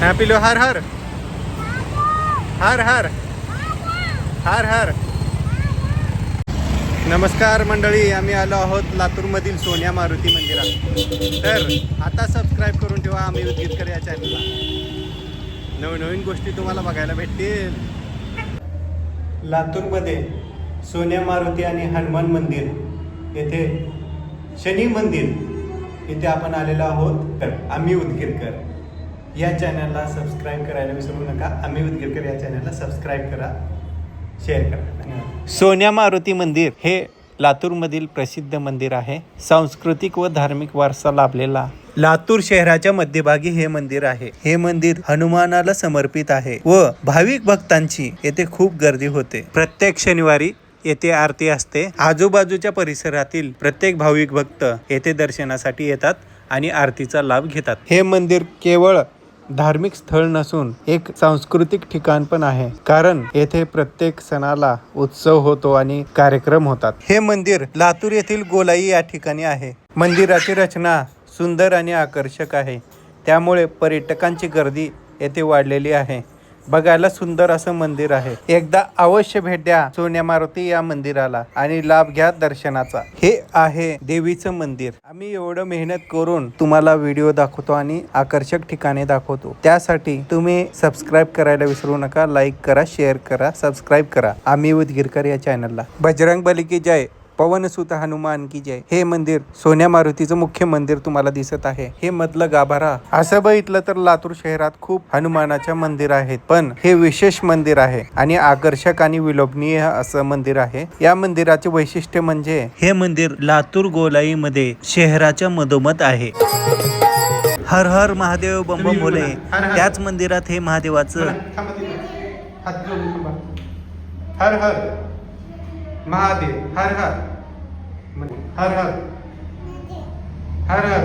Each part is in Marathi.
हॅपी पिलो हर हर हर हर हर हर नमस्कार मंडळी आम्ही आलो आहोत लातूरमधील सोन्या मारुती मंदिरात. तर आता सबस्क्राईब करून ठेवा आम्ही उदगीरकर या चॅनलला नवीन नवीन गोष्टी तुम्हाला बघायला भेटतील. लातूरमध्ये सोन्या मारुती आणि हनुमान मंदिर येथे शनी मंदिर इथे आपण आलेलो आहोत. तर आम्ही उदगीरकर या चॅनलला सबस्क्राईब करायला विसरू नका. आम्ही उदगीरकर या चॅनलला सबस्क्राईब करा शेअर करा. धन्यवाद. सोन्या मारुती मंदिर हे लातूरमधील प्रसिद्ध मंदिर आहे. सांस्कृतिक व धार्मिक वारसा लाभलेला लातूर शहराच्या मध्यभागी हे मंदिर आहे. हे मंदिर हनुमानाला समर्पित आहे व भाविक भक्तांची येथे खूप गर्दी होते. प्रत्येक शनिवारी येथे आरती असते. आजूबाजूच्या परिसरातील प्रत्येक भाविक भक्त येथे दर्शनासाठी येतात आणि आरतीचा लाभ घेतात. हे मंदिर केवळ धार्मिक स्थळ नसून एक सांस्कृतिक ठिकाण पण आहे. कारण येथे प्रत्येक सणाला उत्सव होतो आणि कार्यक्रम होतात. हे मंदिर लातूर येथील गोलाई या ठिकाणी आहे. मंदिराची रचना सुंदर आणि आकर्षक आहे. त्यामुळे पर्यटकांची गर्दी येथे वाढलेली आहे. बघायला सुंदर असं मंदिर आहे. एकदा अवश्य भेट द्या सोन्या मारुती या मंदिराला आणि लाभ घ्या दर्शनाचा. हे आहे देवीचं मंदिर. आम्ही एवढं मेहनत करून तुम्हाला व्हिडिओ दाखवतो आणि आकर्षक ठिकाणे दाखवतो. त्यासाठी तुम्ही सबस्क्राईब करायला विसरू नका लाईक करा शेअर करा सबस्क्राईब करा. आम्ही उदगीरकर या चॅनलला बजरंग बली की जय. पवनसुत हनुमान की जय. हे मंदिर सोन्या मारुतीचं मुख्य मंदिर तुम्हाला दिसत आहे. हे मधलं गाभारा. असं बघितलं तर लातूर शहरात खूप हनुमानाच्या मंदिर आहेत. पण हे विशेष मंदिर आहे आणि आकर्षक आणि विलोभनीय असं मंदिर आहे. या मंदिराचे वैशिष्ट्य म्हणजे हे मंदिर लातूर गोलाई मध्ये शहराच्या मधोमध आहे. हर हर महादेव बंब भोले त्याच मंदिरात हे महादेवाचं हर हर महादेव. हर हर. हर हर हर हर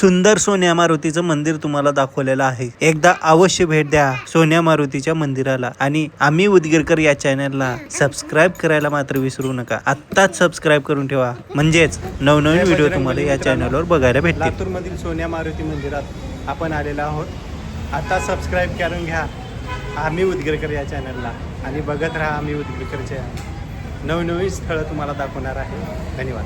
सुंदर सोन्या मारुतीचं मंदिर तुम्हाला दाखवलेलं आहे. एकदा अवश्य भेट द्या सोन्या मारुतीच्या मंदिराला. आणि आम्ही उदगीरकर या चॅनलला सबस्क्राईब करायला मात्र विसरू नका. आत्ताच सबस्क्राईब करून ठेवा. म्हणजेच नवनवीन व्हिडिओ तुम्हाला या चॅनलवर बघायला भेटतील. लातूरमधील सोन्या मारुती मंदिरात आपण आलेलो आहोत. आता सबस्क्राईब करून घ्या. आम्ही उदगीरकर या चॅनलला आणि बघत राहा आम्ही उदगीरकरच्या नवनवीन स्थळं तुम्हाला दाखवणार आहे. धन्यवाद.